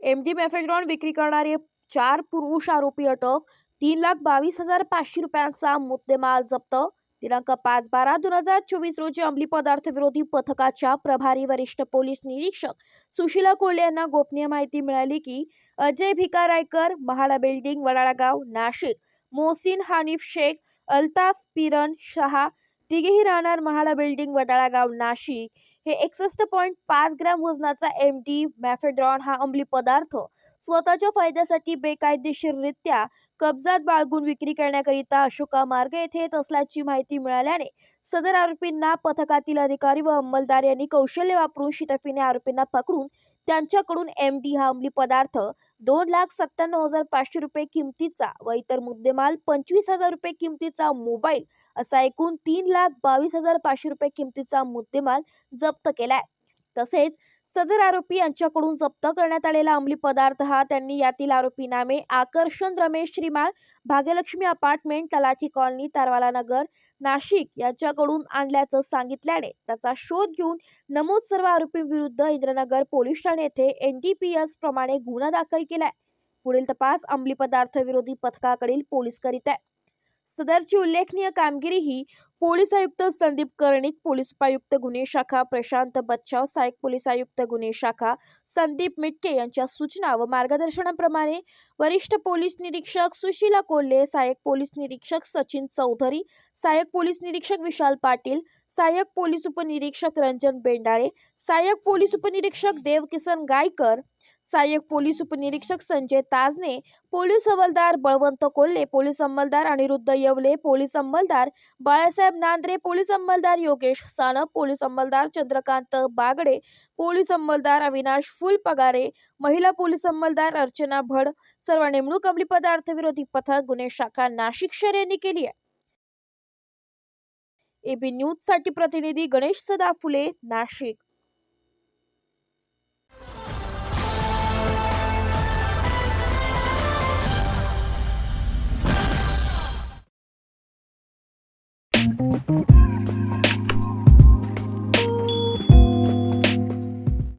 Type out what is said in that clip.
MD mephedrone विक्री करणारे चार पुरुष आरोपी अटक तीन लाख बावीस हजार पाचशे रुपयांचा मुद्देमाल जप्त. दिनांक पाच बारा दोन हजार चोवीस रोजी अंमली पदार्थ विरोधी पथकाच्या प्रभारी वरिष्ठ पोलीस निरीक्षक सुशीला कोल्हे यांना गोपनीय माहिती मिळाली की अजय भिका रायकर महाडा बिल्डिंग वडाळागाव नाशिक मोहसिन हानिफ शेख अल्ताफ पिरण शहा तिघेही राहणार महाडा बिल्डिंग वडाळा गाव नाशिक. हे एकसष्ट पॉईंट पाच ग्रॅम वजनाचा एम डी मॅफेड्रॉन हा अंमली पदार्थ. स्वतःच्या फायद्यासाठी बेकायदेशीररित्या कब्जात बाळगून विक्री करण्याकरिता अशोका मार्ग येथे येत असल्याची माहिती मिळाल्याने सदर आरोपींना पथकातील अधिकारी व अंमलदार यांनी कौशल्य वापरून शितफीने आरोपींना पकडून त्यांच्याकडून एम डी हा अंमली पदार्थ दोन लाख सत्त्याण्णव हजार पाचशे रुपये किमतीचा व इतर मुद्देमाल पंचवीस हजार रुपये किमतीचा मोबाईल असा एकूण तीन लाख बावीस हजार पाचशे रुपये किमतीचा मुद्देमाल जप्त केलाय. तसेच सदर आरोपी यांच्याकडून जप्त करण्यात आलेला अंमली पदार्थ हा त्यांनी यातील आरोपी नामे आकर्षण रमेश श्रीमाळ भाग्यलक्ष्मी अपार्टमेंट तलाठी कॉलनी तारवाला नगर नाशिक यांच्याकडून आणल्याचं सांगितल्याने त्याचा शोध घेऊन नमूद सर्व आरोपींविरुद्ध इंद्रनगर पोलीस ठाणे येथे एनडीपीएस प्रमाणे गुन्हा दाखल केलाय. पुढील तपास अंमली पदार्थ विरोधी पथकाकडील पोलीस करीत आहे. सदरची उल्लेखनीय कामगिरी ही पोलीस आयुक्त संदीप कर्णिक पोलीस उपायुक्त गुन्हे शाखा प्रशांत बच्चाव सहाय्यक पोलीस आयुक्त गुन्हे शाखा संदीप मिटके यांच्या सूचना व मार्गदर्शनाप्रमाणे वरिष्ठ पोलीस निरीक्षक सुशीला कोल्हे सहाय्यक पोलीस निरीक्षक सचिन चौधरी सहाय्यक पोलीस निरीक्षक विशाल पाटील सहाय्यक पोलीस उपनिरीक्षक रंजन बेंडाळे सहाय्यक पोलीस उपनिरीक्षक देवकिसन गायकर सहाय्यक पोलीस उपनिरीक्षक संजय ताजने पोलीस हवालदार बळवंत कोल्हे पोलीस अंमलदार अनिरुद्ध येवले पोलीस अंमलदार बाळासाहेब नांद्रे पोलीस अंमलदार योगेश सानप पोलीस अंमलदार चंद्रकांत बागडे पोलीस अंमलदार अविनाश फुलपगारे महिला पोलीस अंमलदार अर्चना भड सर्व नेमणूक अंमली पदार्थ विरोधी पथक गुन्हे शाखा नाशिक शहर यांनी केली आहे. एबी न्यूजसाठी प्रतिनिधी गणेश सदा फुले नाशिक.